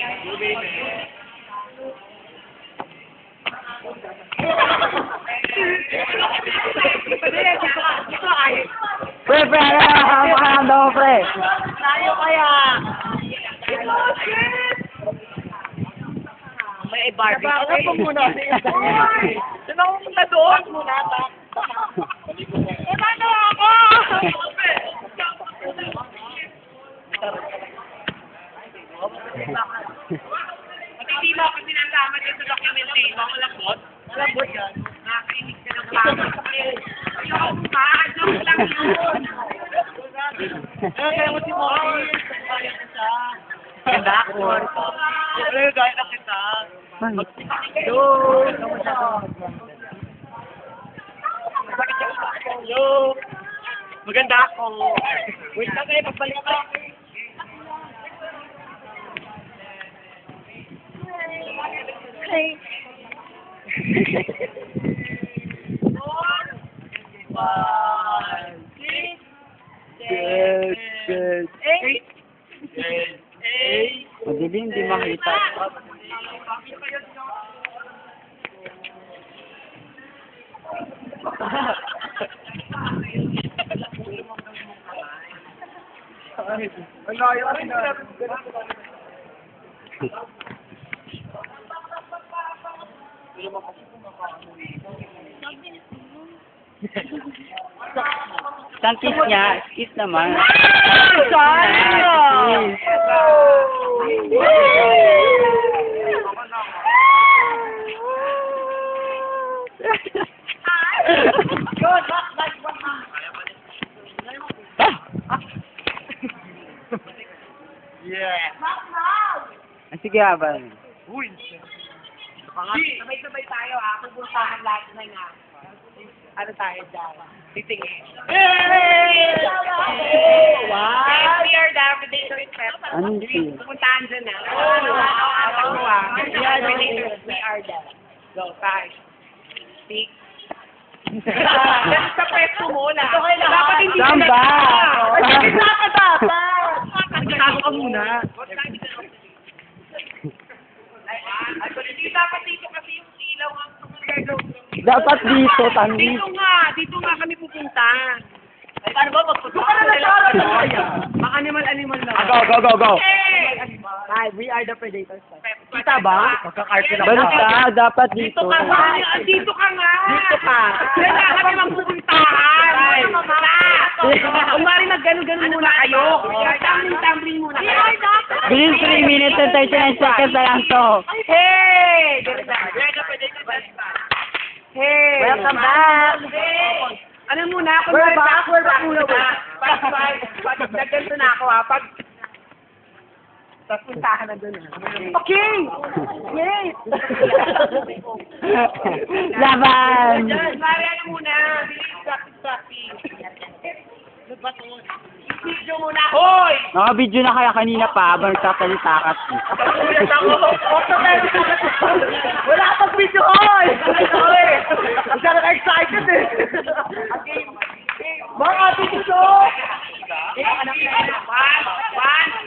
Pre, pre, ano? Pre. Tayo kaya. May Barbie. Ano po muna? Saan ako punta doon? Muna, tak. Eh, paano ako? Hindi mo ako sinasama din sa document eh. Mga malambot. Malambot yan. Nakakainig ka ng. Ayoko pa. Joke lang yun. Eh, kaya mo si Morris. Kaya. Ganda ako. Eh, gaya na kita. Yo! Yo! Maganda ako. Wait lang kayo, pagbalik ka. One, six, Good, good. eight, eight, eight, Madilim, di makita. Isang kiss niya, kiss naman. Back. Yeah. Ah, Sige, habang. Uy! Sabay-sabay tayo ah. Pupuntahan lahat na nga. Ano tayo dyan? Titingin. Hey! Wow! We are Prep. Anong team? Pupuntahan dyan na. Ano ah? We are the Predators. We are the. Go, five. Six. Sa pwesto mo na. Dapat hindi ka Saan ba? Ay, gitna ka dapat. Magkakago ka muna. Hindi dapat dito kasi yung ilaw ang gagawin. Dapat dito, tandi. Dito nga, dito nga kami pupunta. Ay, paano ba magpunta? Doon ka na nagkaroon. Mga animal-animal lang. Go, go, go, go. Hi, we are the Predators. Kita ba? Magkakarpet Balik ka, dapat Dito dito. ka nga. Dito ka nga. Dito ka. Nga kami magpupuntahan. Ay. Kung mari mag-ganon-ganon muna kayo. Tumbling-tumbling muna kayo. Within 3 minutes and 39 seconds na lang to. Hey! Hey! Welcome back. Hey! Ano muna? Kung We're back, we're back muna, Pag, pag, pag, pag, nagganto na ako ha. Pag, tapos puntahan na doon ha. Okay. Yay. Laban! Diyan, mari ano muna. Bilis, practice, practice. Video muna. Hoy! Naka-video na kaya kanina pa habang nagsasalita ka. Wala pag video! Hoy! Ang sarap eh. Mga ate gusto! One, one,